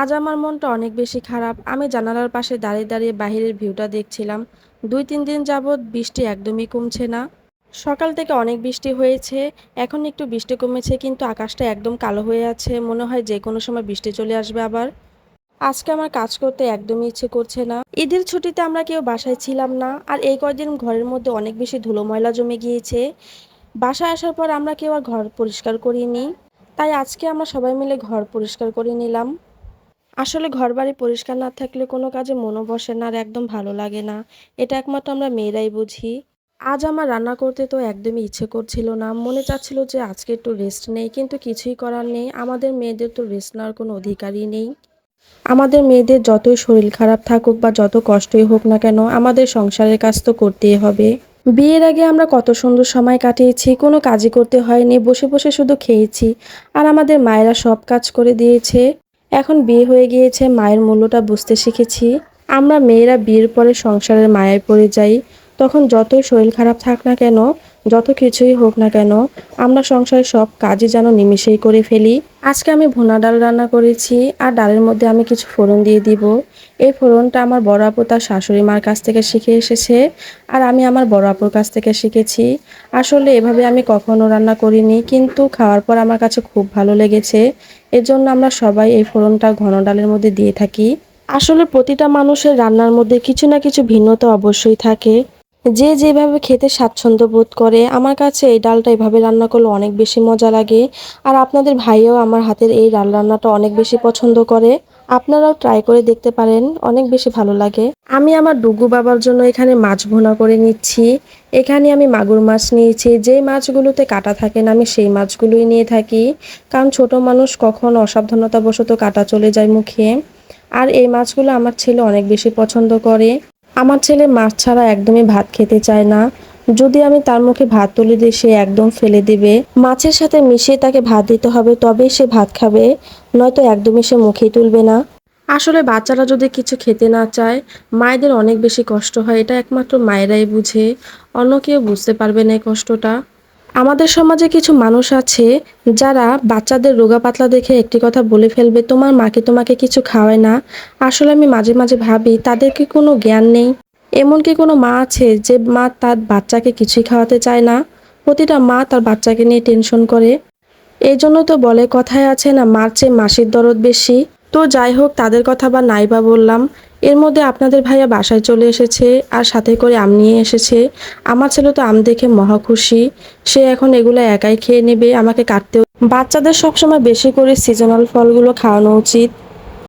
আজ আমার মনটা অনেক বেশি খারাপ। আমি জানালার পাশে দাঁড়িয়ে দাঁড়িয়ে বাইরের ভিউটা দেখছিলাম। দুই তিন দিন যাবৎ বৃষ্টি একদমই কমছে না। সকাল থেকে অনেক বৃষ্টি হয়েছে। এখন একটু বৃষ্টি কমেছে, কিন্তু আকাশটা একদম কালো হয়ে আছে। মনে হয় যে কোনো সময় বৃষ্টি চলে আসবে আবার। আজকে আমার কাজ করতে একদমই ইচ্ছে করছে না। ঈদের ছুটিতে আমরা কেউ বাসায় ছিলাম না, আর এই কয়দিন ঘরের মধ্যে অনেক বেশি ধুলো ময়লা জমে গিয়েছে। বাসায় আসার পর আমরা কেউ আর ঘর পরিষ্কার করিনি। তাই আজকে আমরা সবাই মিলে ঘর পরিষ্কার করে নিলাম। আসলে ঘরবাড়ি পরিষ্কার না থাকলে কোনো কাজে মনও বসে না আর একদম ভালো লাগে না। এটা একমাত্র আমরা মেয়েরাই বুঝি। আজ আমার রান্না করতে তো একদমই ইচ্ছে করছিল না। মনে চাচ্ছিল যে আজকে একটু রেস্ট নেই, কিন্তু কিছুই করার নেই। আমাদের মেয়েদের তো রেস্ট নেওয়ার কোনো অধিকারই নেই। আমাদের মেয়েদের যতই শরীর খারাপ থাকুক বা যত কষ্টই হোক না কেন, আমাদের সংসারের কাজ তো করতেই হবে। বিয়ের আগে আমরা কত সুন্দর সময় কাটিয়েছি, কোনো কাজই করতে হয়নি, বসে বসে শুধু খেয়েছি। আর আমাদের মায়েরা সব কাজ করে দিয়েছে। এখন বিয়ে হয়ে গিয়েছে, মায়ের মূল্যটা বুঝতে শিখেছি। আমরা মেয়েরা বিয়ের পরে সংসারের মায়ায় পড়ে যাই। তখন যতই শরীর খারাপ থাক না কেন, যত কিছুই হোক না কেন, আমরা সংসারের সব কাজই যেন নিমিষেই করে ফেলি। আজকে আমি ভুনা ডাল রান্না করেছি আর ডালের মধ্যে আমি কিছু ফোড়ন দিয়ে দিব। এই ফোড়নটা আমার বড় আপু তার শাশুড়ি মার কাছ থেকে শিখে এসেছে আর আমি আমার বড় আপুর কাছ থেকে শিখেছি। আসলে এভাবে আমি কখনো রান্না করিনি, কিন্তু খাওয়ার পর আমার কাছে খুব ভালো লেগেছে। এর জন্য আমরা সবাই এই ফোড়নটা ঘন ডালের মধ্যে দিয়ে থাকি। আসলে প্রতিটা মানুষের রান্নার মধ্যে কিছু না কিছু ভিন্নতা অবশ্যই থাকে। যে যেভাবে খেতে স্বাচ্ছন্দ্য বোধ করে, আমার কাছে এই ডালটা এভাবে রান্না করলে অনেক বেশি মজা লাগে। আর আপনাদের ভাইও আমার হাতের এই ডাল রান্নাটা অনেক বেশি পছন্দ করে। আপনারাও ট্রাই করে দেখতে পারেন, অনেক বেশি ভালো লাগে। আমি আমার ডুগু বাবার জন্য এখানে মাছ ভুনা করে নিচ্ছি। এখানে আমি মাগুর মাছ নিয়েছি। যেই মাছগুলোতে কাটা থাকে না, আমি সেই মাছগুলোই নিয়ে থাকি। কারণ ছোট মানুষ কখন অসাবধানতাবশত কাটা চলে যায় মুখে। আর এই মাছগুলো আমার ছেলে অনেক বেশি পছন্দ করে। আমার ছেলে মাছ ছাড়া একদমই ভাত খেতে চায় না। যদি আমি তার মুখে ভাত তুলে দিই, সে একদম ফেলে দেবে। মাছের সাথে মিশিয়ে তাকে ভাত দিতে হবে, তবেই সে ভাত খাবে। নয়তো একদমই সে মুখেই তুলবে না। আসলে বাচ্চারা যদি কিছু খেতে না চায়, মায়েদের অনেক বেশি কষ্ট হয়, এটা একমাত্র মায়েরাই বুঝে। অন্য কেউ বুঝতে পারবে না এই কষ্টটা। আমাদের সমাজে কিছু মানুষ আছে যারা বাচ্চাদের রোগা পাতলা দেখে একটি কথা বলে ফেলবে, তোমার মাকে তোমাকে কিছু খাওয়ায় না। আসলে আমি মাঝে মাঝে ভাবি, তাদের কি কোনো জ্ঞান নেই? এমন কি কোনো মা আছে যে মা তার বাচ্চাকে কিছুই খাওয়াতে চায় না। প্রতিটা মা তার বাচ্চাকে নিয়ে টেনশন করে। এই জন্য তো বলে, কথায় আছে না, মার চেয়ে মাসির দরদ বেশি। তো যাই হোক, তাদের কথা বা নাই বা বললাম। এর মধ্যে আপনাদের ভাইয়া বাসায় চলে এসেছে আর সাথে করে আম নিয়ে এসেছে। আমার ছেলে তো আম দেখে মহা খুশি। সে এখন এগুলো একাই খেয়ে নেবে, আমাকে কাটতেও বাচ্চাদের সবসময় বেশি করে সিজনাল ফলগুলো খাওয়ানো উচিত।